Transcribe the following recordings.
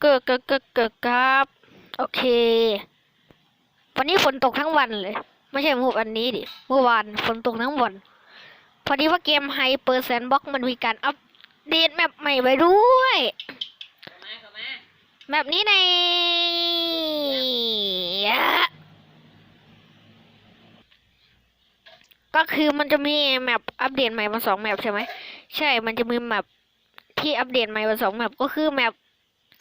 เกิดเกิดเกิดเกิดครับ โอเค วันนี้ฝนตกทั้งวันเลย ไม่ใช่เมื่อวันนี้ดิ เมื่อวานฝนตกทั้งวัน พอดีว่าเกมไฮเปอร์แซนบ็อกมันมีการอัปเดตแมปใหม่ไว้ด้วยแมปนี้ในก็คือมันจะมีแมปอัปเดตใหม่มาสองแมปใช่ไหม ใช่ มันจะมีแมปที่อัปเดตใหม่มาสองแมปก็คือแมป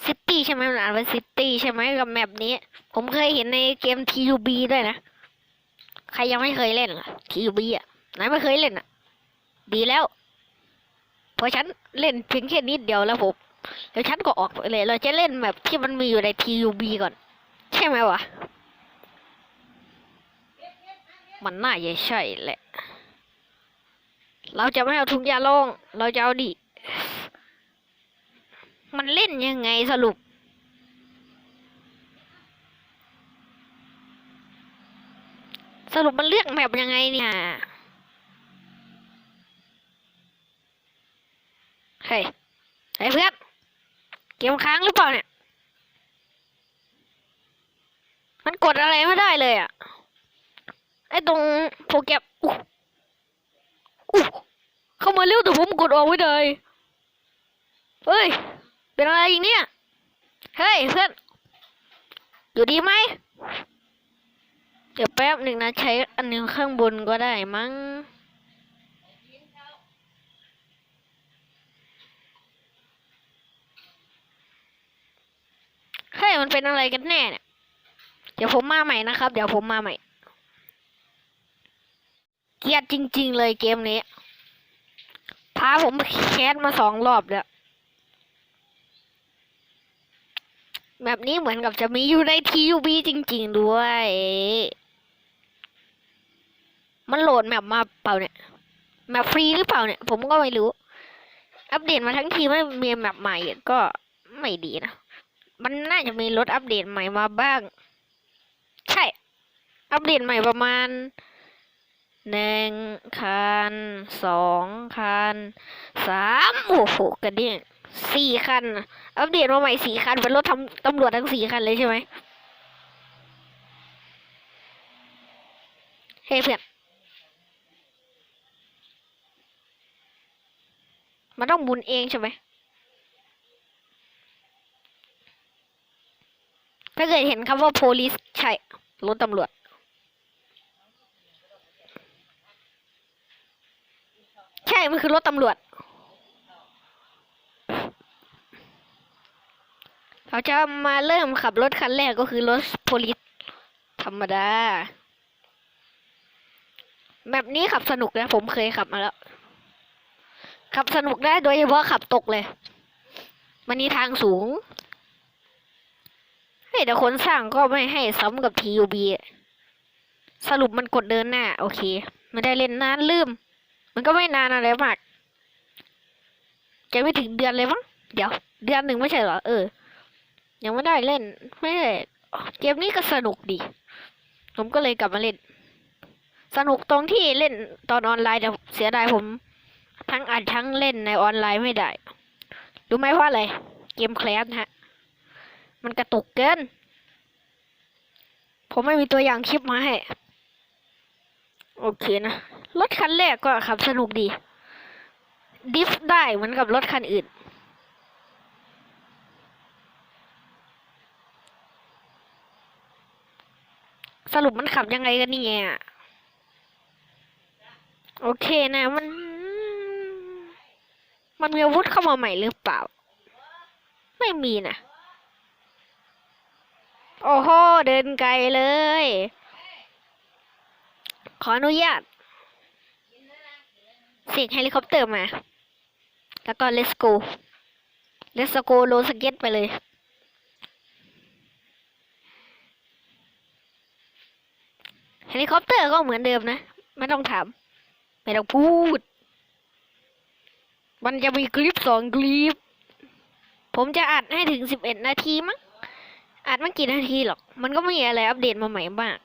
ซิตี้ใช่ไหมมันอ่านว่าซิตี้ใช่ไหมกับแมปนี้ ผมเคยเห็นในเกม TUB ด้วยนะ ใครยังไม่เคยเล่นล่ะ TUB อะไหนไม่เคยเล่นอะ ดีแล้ว เพราะฉันเล่นเพียงแค่นิดเดียวแล้วผมเดี๋ยวฉันก็ออกไปเลย เราจะเล่นแบบที่มันมีอยู่ใน TUB ก่อน ใช่ไหมวะ มันน่าจะใช่แหละ เราจะไม่เอาทุกยาลง เราจะเอาดิ มันเล่นยังไงสรุป สรุปมันเลือกแมปยังไงเนี่ยเฮ้ยเฮ้ยเพื่อนเกมค้างหรือเปล่าเนี่ย มันกดอะไรไม่ได้เลยอะไอ้ตรงโปรแกรมอู้อู้เข้ามาเร็วแต่ผมกดออกไม่ได้เฮ้ย เป็นอะไรอีกเนี่ย เฮ้ยเพื่อน อยู่ดีไหม เดี๋ยวแป๊บหนึ่งนะใช้อันนึงข้างบนก็ได้มั้ง เฮ้ยมันเป็นอะไรกันแน่เนี่ย เดี๋ยวผมมาใหม่นะครับ เดี๋ยวผมมาใหม่ เกลียดจริง ๆ เลยเกมนี้พาผมแคสมาสองรอบแล้ว แบบนี้เหมือนกับจะมีอยู่ใน TUB จริง ๆ ด้วย มันโหลดแมปมาเปล่าเนี่ยแมปฟรีหรือเปล่าเนี่ย ผมก็ไม่รู้ อัปเดตมาทั้งทีไม่มีแมปใหม่ก็ไม่ดีนะ มันน่าจะมีรถอัปเดตใหม่มาบ้าง ใช่ อัปเดตใหม่ประมาณหนึ่งคันสองคันสามโอ้โหกระเดี่ยง สี่คัน อัปเดตมาใหม่สี่คัน เป็นรถทำตำรวจทั้งสี่คันเลยใช่ไหมเฮ้เพื่อนมันต้องหมุนเองใช่ไหม ถ้าเกิดเห็นคำว่า police ใช่ รถตำรวจใช่ มันคือรถตำรวจ เราจะมาเริ่มขับรถคันแรกก็คือรถ police ธรรมดา แบบนี้ขับสนุกนะ ผมเคยขับมาแล้ว ขับสนุกได้โดยเฉพาะขับตกเลย มันนี่ทางสูงเฮ้แต่คนสร้างก็ไม่ให้ซ้ำกับ TUB สรุปมันกดเดินหน้า โอเคไม่ได้เล่นนานลืม มันก็ไม่นานอะไรมากจะไม่ถึงเดือนเลยมั้งเดี๋ยว เดือนหนึ่งไม่ใช่เหรอ เออ ยังไม่ได้เล่น ไม่ได้เกมนี้ก็สนุกดี ผมก็เลยกลับมาเล่น สนุกตรงที่เล่นตอนออนไลน์แต่เสียดายผม ทั้งอัดทั้งเล่นในออนไลน์ไม่ได้ รู้ไหมว่าอะไร เกมแคลสฮะ มันกระตุกเกิน ผมไม่มีตัวอย่างคลิปมาให้ โอเคนะ รถคันแรกก็ขับสนุกดี ดิฟได้เหมือนกับรถคันอื่น สรุปมันขับยังไงกันเนี่ย โอเคนะมัน มันมีอาวุธเข้ามาใหม่หรือเปล่า ไม่มีนะ โอ้โห เดินไกลเลย ขออนุญาตเสียงเฮลิคอปเตอร์มา แล้วก็ let's go let's go โลสเก็ตไปเลย เฮลิคอปเตอร์ก็เหมือนเดิมนะ ไม่ต้องถาม ไม่ต้องพูด มันจะมีคลิปสองคลิป ผมจะอัดให้ถึงสิบเอ็ดนาทีมั้งอัดไม่กี่นาทีหรอก มันก็ไม่มีอะไรอัปเดตมาใหม่มาก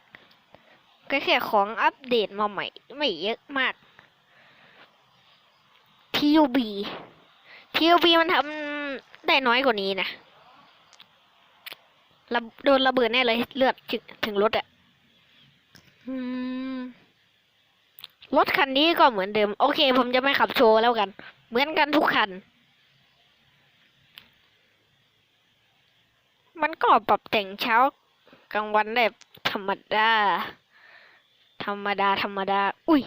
ก็แค่ของอัปเดตมาใหม่ ไม่เยอะมาก TUB TUB มันทำได้น้อยกว่านี้นะระโดนระเบิดแน่เลยเลือดถึงรถอะ รถคันนี้ก็เหมือนเดิม โอเค ผมจะไม่ขับโชว์แล้วกัน เหมือนกันทุกคัน มันก็ปรับแต่งเช้ากลางวันได้ธรรมดา ธรรมดา ธรรมดา อุ้ย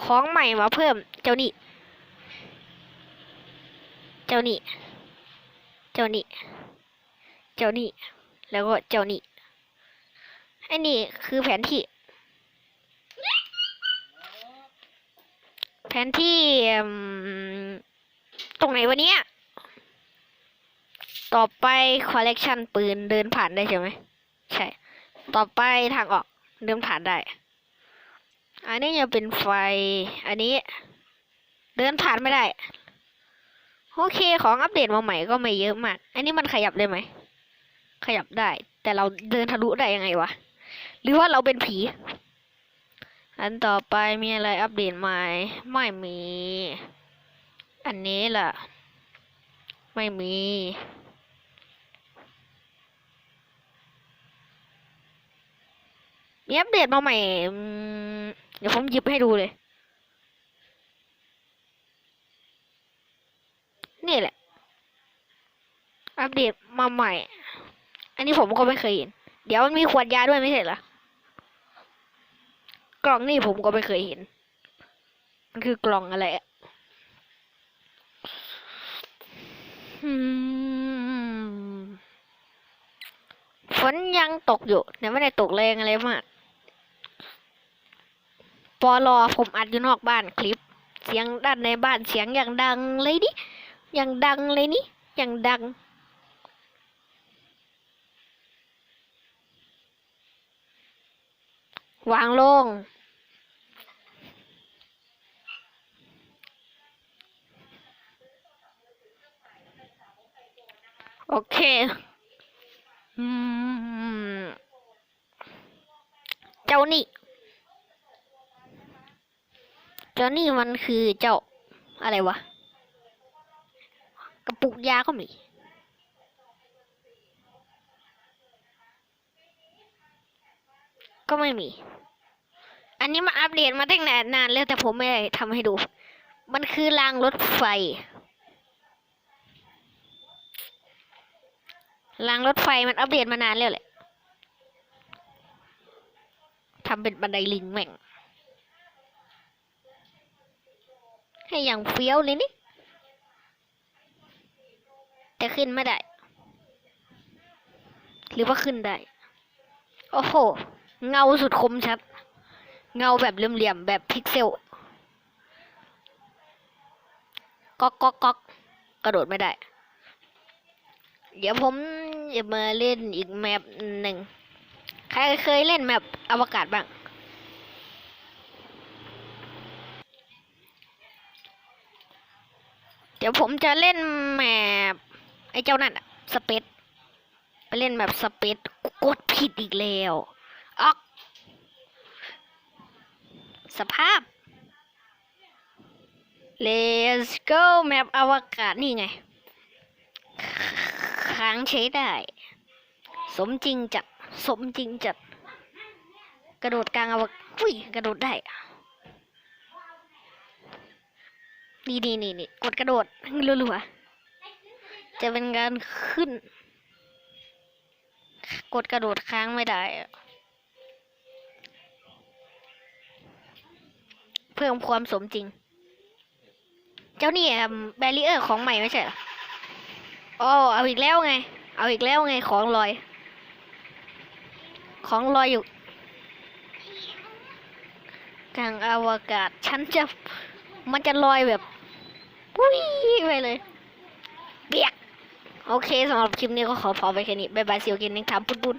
ของใหม่มาเพิ่ม เจ้านี่ เจ้านี่ เจ้านี่ เจ้านี่ แล้วก็เจ้านี่ อ้นี่คือแผนที่ แผนที่ตรงไหนวะเนี่ย ต่อไปคอลเลกชันปืนเดินผ่านได้ใช่ไหม ใช่ ต่อไปทางออกเดินผ่านได้ อันนี้ยังเป็นไฟ อันนี้ เดินผ่านไม่ได้ โอเคของอัปเดตมาใหม่ก็ไม่เยอะมาก อันนี้มันขยับได้ไหม ขยับได้ แต่เราเดินทะลุได้ยังไงวะ หรือว่าเราเป็นผี อันต่อไปมีอะไรอัปเดตใหม่ ไม่มี อันนี้ล่ะ ไม่มีมีอัปเดตมาใหม่ เดี๋ยวผมหยิบให้ดูเลย นี่แหละ อัปเดตมาใหม่ อันนี้ผมก็ไม่เคยเห็น เดี๋ยวมันมีขวดยาด้วยไม่ใช่เหรอกล่องนี่ผมก็ไม่เคยเห็น มันคือกล่องอะไรอะฝนยังตกอยู่แต่ไม่ได้ตกแรงอะไรมากปอลอผมอัดอยู่นอกบ้านคลิป เสียงด้านในบ้านเสียงอย่างดังเลยดิอย่างดังเลยนี่อย่างดัง วางลง โอเคอืมเจ้านี่ เจ้านี่มันคือเจ้าอะไรวะ กระปุกยาก็มีก็ไม่มี อันนี้มาอัปเดตมาตั้งแต่นานแล้วแต่ผมไม่ได้ทำให้ดู มันคือรางรถไฟ รางรถไฟมันอัปเดตมานานแล้วแหละทำเป็นบันไดลิงแม่ง ให้อย่างเฟี้ยวเลยนี่ แต่ขึ้นไม่ได้ หรือว่าขึ้นได้ โอ้โห เงาสุดคมชัด เงาแบบเหลี่ยมๆแบบพิกเซลก๊อกก๊อกก๊อกกระโดดไม่ได้ เดี๋ยวผมจะมาเล่นอีกแมปหนึ่ง ใครเคยเล่นแมปอวกาศบ้าง เดี๋ยวผมจะเล่นแมปไอ้เจ้านั่นอะสเปซไปเล่นแมปสเปซกดผิดอีกแล้วออก สภาพ Let's go แมปอวกาศนี่ไงค้างใช้ได้ สมจริงจัด สมจริงจัด กระโดดกลางอวกาศอุ้ย กระโดดได้ นี่นี่นี่นี่กดกระโดดรัวๆจะเป็นการขึ้น กดกระโดดค้างไม่ได้ เพิ่มความสมจริง เจ้านี่แบรีเออร์ของใหม่ไม่ใช่เหรออ๋อเอาอีกแล้วไง เอาอีกแล้วไงของลอย ของลอยอยู่กลางอวกาศฉันจะมันจะลอยแบบวุ้ยไปเลยเบียก โอเคสำหรับคลิปนี้ก็ขอพอไปแค่นี้ บ๊ายบายเสียวกินนึงทำปุดปุด